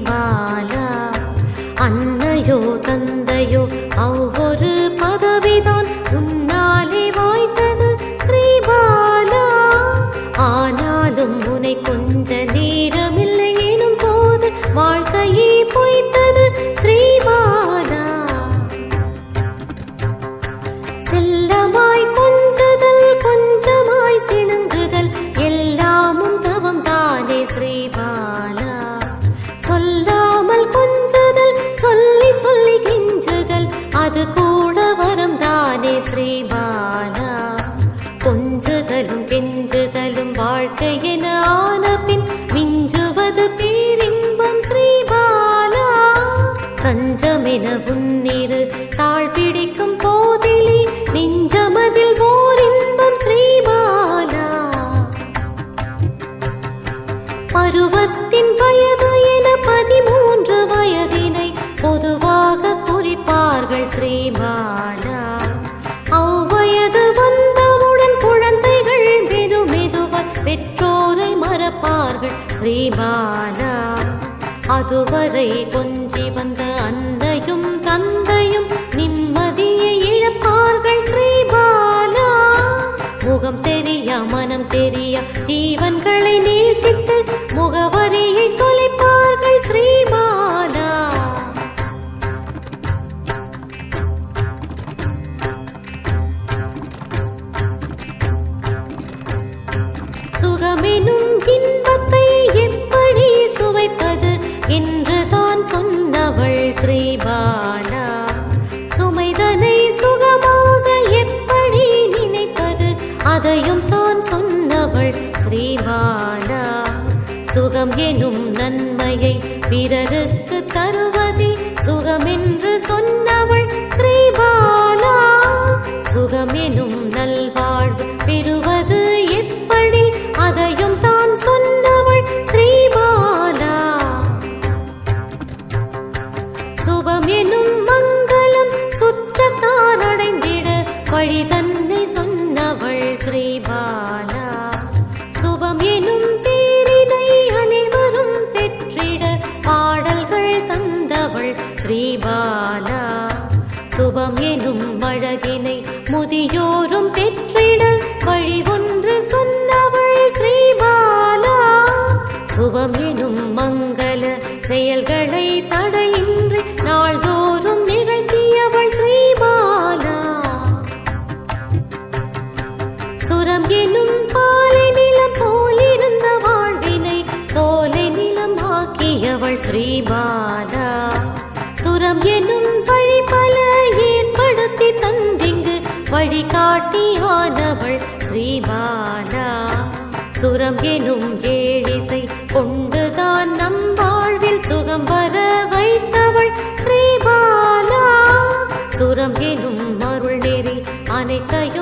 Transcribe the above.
ஸ்ரீபாலா தஞ்சமென உன்னிரு தாழ் பிடிக்கும் போதிலே நெஞ்சமதில் ஓர் இன்பம் ஸ்ரீபாலா பருவத்தின் வயது என பதிமூன்று வயதினை பொதுவாக குறிப்பார்கள் ஸ்ரீபாலா அவ்வயது வந்தவுடன் குழந்தைகள் மெது மெதுவாய் பெற்றோரை மறப்பார்கள் ஸ்ரீபாலா அதுவரை கொஞ்சி வந்த தெரியா மனம் தெரியா. ஜீவன்களை நேசித்து முகவரியை தொலைப்பார்கள் ஸ்ரீமாலா சுகமெனும் இன்பத்தை எப்படி சுவைப்பது? என்று தான் சொன்னவள் ஸ்ரீபா. சொன்னவள் ஸ்ரீபாலா சுகம் எனும் நன்மையை பிறருக்கு தருவதே சுகமென்று சொன்னவள் ஸ்ரீபாலா சுகம் எனும் நல்வாழ்வு பெறுவது எப்படி? அதையும் தான் சொன்னவள் ஸ்ரீபாலா சுபம் எனும் மங்களம் சுற்றத்தான் அடைந்திட வழித ஸ்ரீபாலா சுபம் எனும் அழகினை முதியோரும் பெற்ற வழி பல ஏற்படுத்தி தந்திங்கு. வழிகாட்டியானவள் ஸ்ரீமானா. சுரம் எனும் ஏழிசை கொண்டுதான் நம் வாழ்வில் சுகம் வர வைத்தவள் ஸ்ரீபாலா சுரம் எனும் அருள் நெறி அனைத்தையும்